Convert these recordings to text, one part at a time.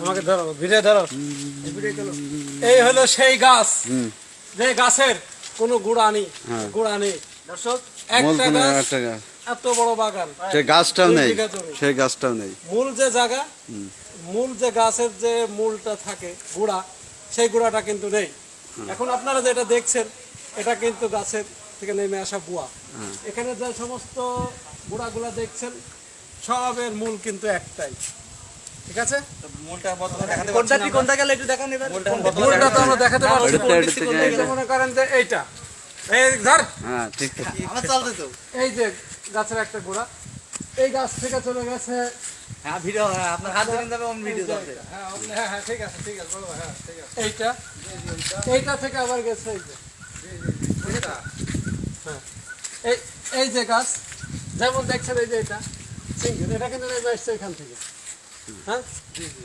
আমাকে ধরো ভিড়ে ধরো। এই হলো সেই গাছ। যে গাছের কোনো গুড়া নেই হ্যাঁ। গুড়া নেই। দর্শক একটা গাছ এত বড় বাগান। সে গাছটাও নেই। সেই গাছটাও নেই। মূল যে জায়গা মূল যে গাছের যে মূলটা থাকে গুড়া সেই গুড়াটা কিন্তু নেই। এখন আপনারা যেটা দেখছেন এটা কিন্তু গাছের থেকে নেমে আসা বুয়া। এখানে যে সমস্ত গুড়াগুলা দেখছেন সবের মূল কিন্তু একটাই। ঠিক আছে? মূলটা বর্তমানে দেখাতে কোনটা কোনটা গেলে একটু দেখান এবার। মূলটা তো আমরা দেখাতে পারছি এটা তো- এটা থেকে- এই যে মনে করেন যে এইটা। এই ধর। হ্যাঁ ঠিক। চলতে তো। এই যে গাছের একটা গোড়া এই গাছ থেকে চলে গেছে। হ্যাঁ ভিডিও হ্যাঁ আপনার হাত ধরে যাবে অন্য ভিডিও চলতে। হ্যাঁ হ্যাঁ হ্যাঁ ঠিক আছে ঠিক আছে বলো হ্যাঁ ঠিক আছে। এইটা। এইটা থেকে আবার গেছে এই যে। হ্যাঁ। এই এই যে গাছ যেমন দেখছেন এই যে এটা সিঙ্গেল এটা কিন্তু নেমে আসছে এখান থেকে। হ্যাঁ? জি জি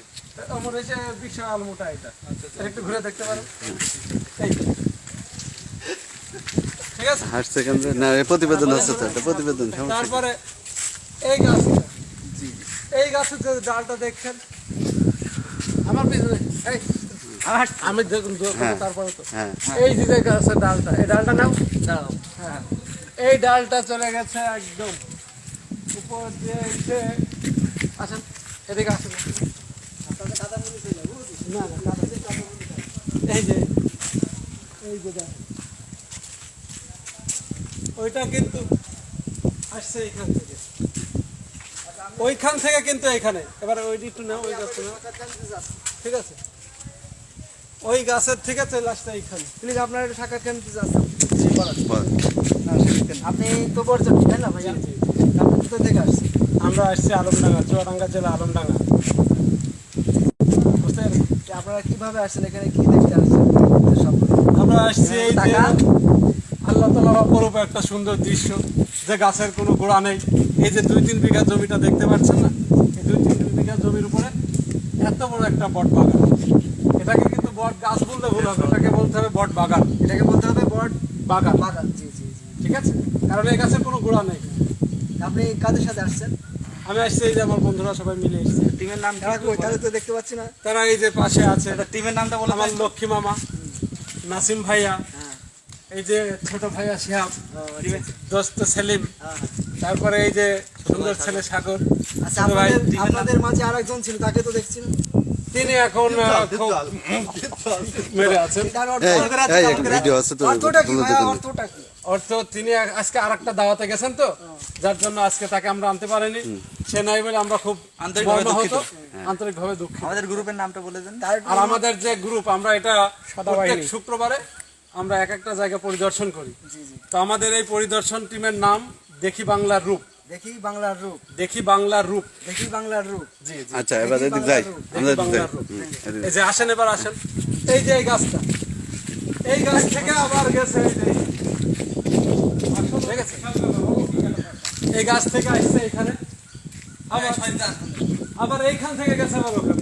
আমার এই যে বিশাল মোটা এটা। এটা একটু ঘুরে দেখতে পারেন। এই যে। ঠিক আছে? হাট সেকেন্ডে না প্রতিবেদন আছে তো এটা প্রতিবেদন তারপরে এই গাছটা এই গাছের যে ডালটা দেখছেন? আমার পিছনে। এই আমি দেখুন দেখুন হ্যাঁ। তারপরে তো। হ্যাঁ। এই যে গাছের ডালটা এই ডালটা নাও হ্যাঁ। এই ডালটা চলে গেছে একদম। উপর দিয়ে এসে আসেন, এদিকে আসেন। না না না। এই যে এই যে ওইটা কিন্তু আসছে এইখান থেকে। ওইখান থেকে কিন্তু এখানে। এবার ওই একটু না ওই গাছটা নাও। ঠিক আছে? ওই গাছের থেকে চলে আসছে এইখানে। প্লিজ আপনার একটু সাক্ষাৎ কেন প্লিজ আসতে আপনি তো বর্জন তাই না ভাইয়া? আপনি কোথা থেকে আসছেন? আমরা আসছি আলমডাঙ্গা চুয়াডাঙ্গা জেলা আলমডাঙ্গা। বুঝতে আপনারা কীভাবে আসছেন? এখানে কি দেখতে আসছেন? আমরা আসছি এই যে টাকা? আল্লাহ তালার অপরূপ একটা সুন্দর দৃশ্য যে গাছের কোনো গোড়া নেই। এই যে দুই তিন বিঘা জমিটা দেখতে পাচ্ছেন না? এই দুই তিন বিঘা জমির উপরে এত বড় একটা বট বাগান বট গাছ বলতে ভুল হবে এটাকে বলতে হবে বট বাগান। এটাকে বলতে হবে বট বাগান। বাগান জি জি জি। ঠিক আছে? কারণ এই গাছের কোনো গোড়া নেই। আপনি কাদের সাথে আসছেন? আমি আসছি এই যে আমার বন্ধুরা সবাই মিলে এসেছি। টিমের নাম তারা তো দেখতে পাচ্ছি না। তারা এই যে পাশে আছে। টিমের নামটা বলে। আমার লক্ষ্মী মামা নাসিম ভাইয়া হ্যাঁ। এই যে ছোট ভাইয়া শিহাব। দোস্ত সেলিম হ্যাঁ। তারপরে এই যে সুন্দর ছেলে সাগর। আচ্ছা আপনাদের আপনাদের মাঝে আরেকজন ছিল তাকে তো দেখছি না। তিনি এখন মেরে আছেন। ভিডিও আছে তো অর্থ তিনি আজকে আর একটা দাওয়াতে গেছেন তো যার জন্য আজকে তাকে আমরা আনতে পারিনি। সে নাই বলে আমরা খুব আন্তরিকভাবে দুঃখিত। আন্তরিকভাবে দুঃখিত। আমাদের গ্রুপের নামটা বলে দেন। আর আমাদের যে গ্রুপ আমরা এটা প্রত্যেক শুক্রবারে আমরা এক একটা জায়গা পরিদর্শন করি। তো আমাদের এই পরিদর্শন টিমের নাম দেখি বাংলার রূপ। দেখি বাংলার রূপ। দেখি বাংলার রূপ। দেখি বাংলার রূপ। জি জি। আচ্ছা এবার এদিক যাই। আমরা যাই। বাংলার রূপ। এই যে আসেন এবার আসেন। এই যে এই গাছটা। এই গাছ থেকে আবার গেছে এই যে। এই গাছ থেকে আসছে এখানে। আবার আবার এইখান থেকে গেছে আবার ওখানে।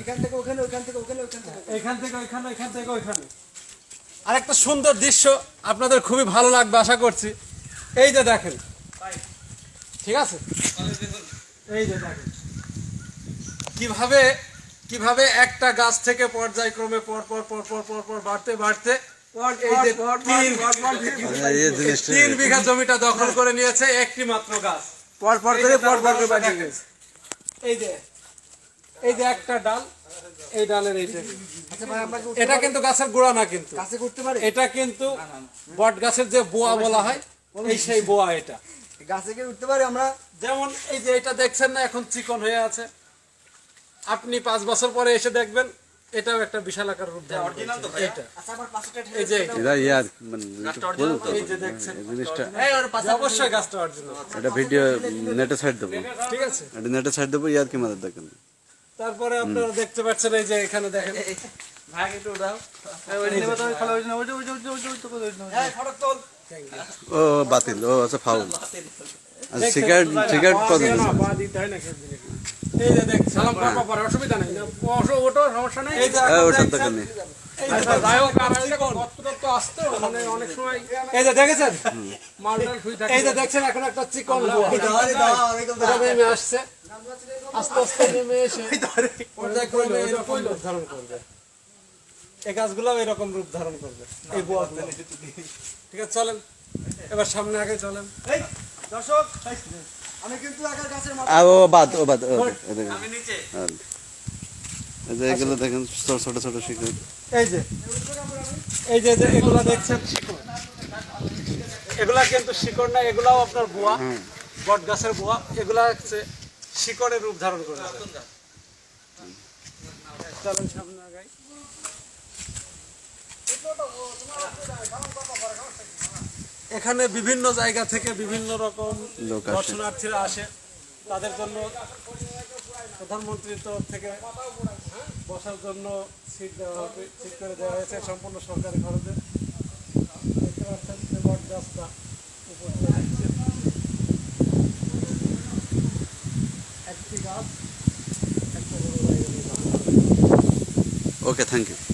এখান থেকে ওখানে ওখান থেকে ওখানে ওখান থেকে। এখান থেকে ওইখানে এখান থেকে ওইখানে। আর একটা সুন্দর দৃশ্য আপনাদের খুবই ভালো লাগবে আশা করছি। এই যে দেখেন ঠিক আছে? এই যে দেখেন। কীভাবে কীভাবে একটা গাছ থেকে পর্যায়ক্রমে পর পর পর পর পর পর বাড়তে বাড়তে এই যে তিন এই বিঘা জমিটা দখল করে নিয়েছে একটি মাত্র গাছ। পর পর করে পর পর করে বাড়িয়ে গেছে এই যে এই যে একটা ডাল এই ডালের এইটা আচ্ছা ভাই আমরা কি এটা কিন্তু গাছের গোড়া না কিন্তু। কাছে করতে পারি? এটা কিন্তু বট গাছের যে বোয়া বলা হয় এই সেই বোয়া এটা। গাছে কি উঠতে পারি আমরা যেমন এই যে এটা দেখছেন না এখন চিকন হয়ে আছে আপনি পাঁচ বছর পরে এসে দেখবেন এটাও একটা বিশাল আকার রূপ ধারণ করেছে। এইটা আচ্ছা আমার পাশেটা এই যে এইটা। ইয়ার মানে একটু বলুন তো এই যে দেখছেন জিনিসটা এই ওর পাশে অবশ্যই গাছটা অরিজিনাল এটা ভিডিও নেটে ছাড় দেবো ঠিক আছে এটা নেটে ছাড় দেবো ইয়ার কি মাদের দেখেন তারপরে আপনারা দেখতে পাচ্ছেন এই যে এখানে দেখেন ভাই একটু দাও ওই নেবে তো খালা ওই ওই ওই ওই ওই ওই তো ওই এই তোল ও বাতিল। ও আচ্ছা ফাউল আচ্ছা সিগারেট সিগারেট কত আসতো অনেক সময় এই যে দেখেছেন? মালটাল শুই থাকে। এই যে দেখছেন এখন একটা চিকন বুয়া। ধরে দাও এরকম এটা নেমে আসছে। আস্তে আস্তে নেমে এসে পর্যায়ক্রমে এরকম ধারণ করবে। এই গাছগুলো এরকম রূপ ধারণ করবে। এই বুয়াগুলো ঠিক আছে চলেন। এবার সামনে আগে চলেন। দর্শক আমি কিন্তু আকার গাছের মাথা ও বাদ ও বাদ। আর, এই যে এগুলো দেখেন ছোট ছোট ছোট শিকড়। এই যে এই যে যে এগুলা দেখছেন? শিকড় এগুলা কিন্তু শিকড় না এগুলাও আপনার বুয়া। বট গাছের বুয়া। এগুলা হচ্ছে শিকড়ের রূপ ধারণ করে চলেন সামনে আগাই। এখানে বিভিন্ন জায়গা থেকে বিভিন্ন রকম। দর্শনার্থীরা আসে। তাদের জন্য প্রধানমন্ত্রীর তরফ থেকে বসার জন্য সিট দেওয়া হবে। সিট করে দেওয়া হয়েছে সম্পূর্ণ সরকারি খরচে। দেখতে পাচ্ছেন যে উপর একটি গাছ একটা বড় ওকে থ্যাংক ইউ